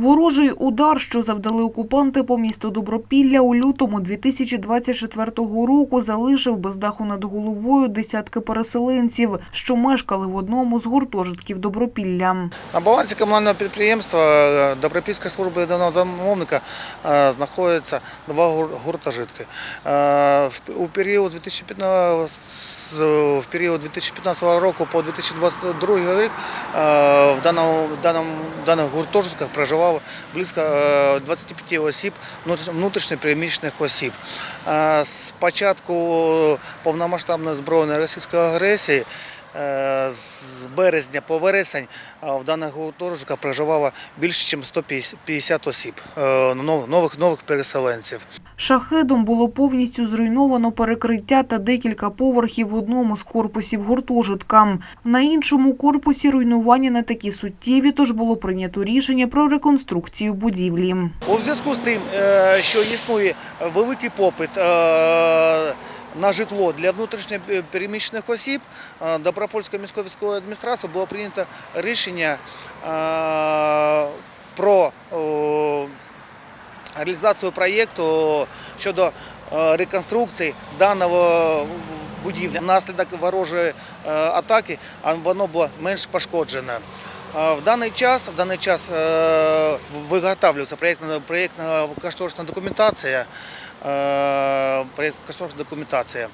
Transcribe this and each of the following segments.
Ворожий удар, що завдали окупанти по місту Добропілля у лютому 2024 року, залишив без даху над головою десятки переселенців, що мешкали в одному з гуртожитків Добропілля. На балансі комунального підприємства е, Добропільської служби єдиного замовника е, знаходяться два гуртожитки. Е, У період 2015, з- в період 2015 року по 2022 рік в даному, даному, даних гуртожитках проживало близько е, 25 осіб, внутріш- внутрішньопереміщених осіб. Е, З початку повномасштабної збройної російської агресії Е, З березня по вересень е, в даних гуртожитках проживало більше, ніж 150 осіб, е, нових, нових переселенців. Шахедом було повністю зруйновано перекриття та декілька поверхів в одному з корпусів гуртожитка. На іншому корпусі руйнування не такі суттєві, тож було прийнято рішення про реконструкцію будівлі. У зв'язку з тим, е, що існує великий попит е, на житло для внутрішньопереміщених осіб, е, Добропольською міською військовою було прийнято рішення про реалізацію проєкту щодо е, реконструкції даного будівлі. Внаслідок ворожої е, атаки воно було менш пошкоджене. Е, В даний час, в даний час виготовлюється проєктна, проєктна кошторисна документація, кошторисна документація.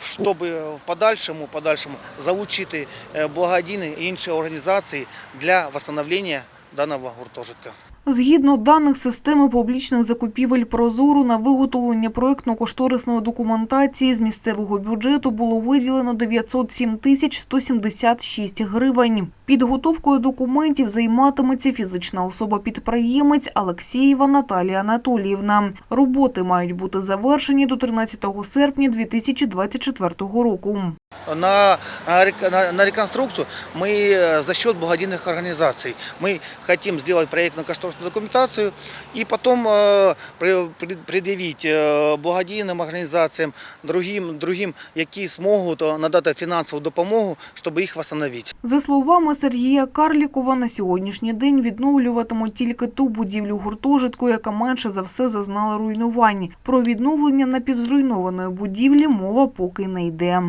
Щоб в подальшому, подальшому залучити благодійні і інші організації для встановлення даного гуртожитка. Згідно даних системи публічних закупівель «Прозоро» на виготовлення проєктно-кошторисної документації з місцевого бюджету було виділено 907 тисяч 176 гривень. Підготовкою документів займатиметься фізична особа-підприємець Алексєєва Наталія Анатоліївна. Роботи мають бути завершені до 13 серпня 2024 року. На, на, рек- на, на реконструкцию мы э, за счет благодійных организаций. Мы хотим сделать проектно-кошторисную документацию и потом э, при- при- предъявить э, благодійним організаціям, другим, другим, які зможуть е, надати фінансову допомогу, щоб їх встановити. За словами Сергія Карлікова, на сьогоднішній день відновлюватимуть тільки ту будівлю гуртожитку, яка менше за все зазнала руйнувань. Про відновлення напівзруйнованої будівлі мова поки не йде.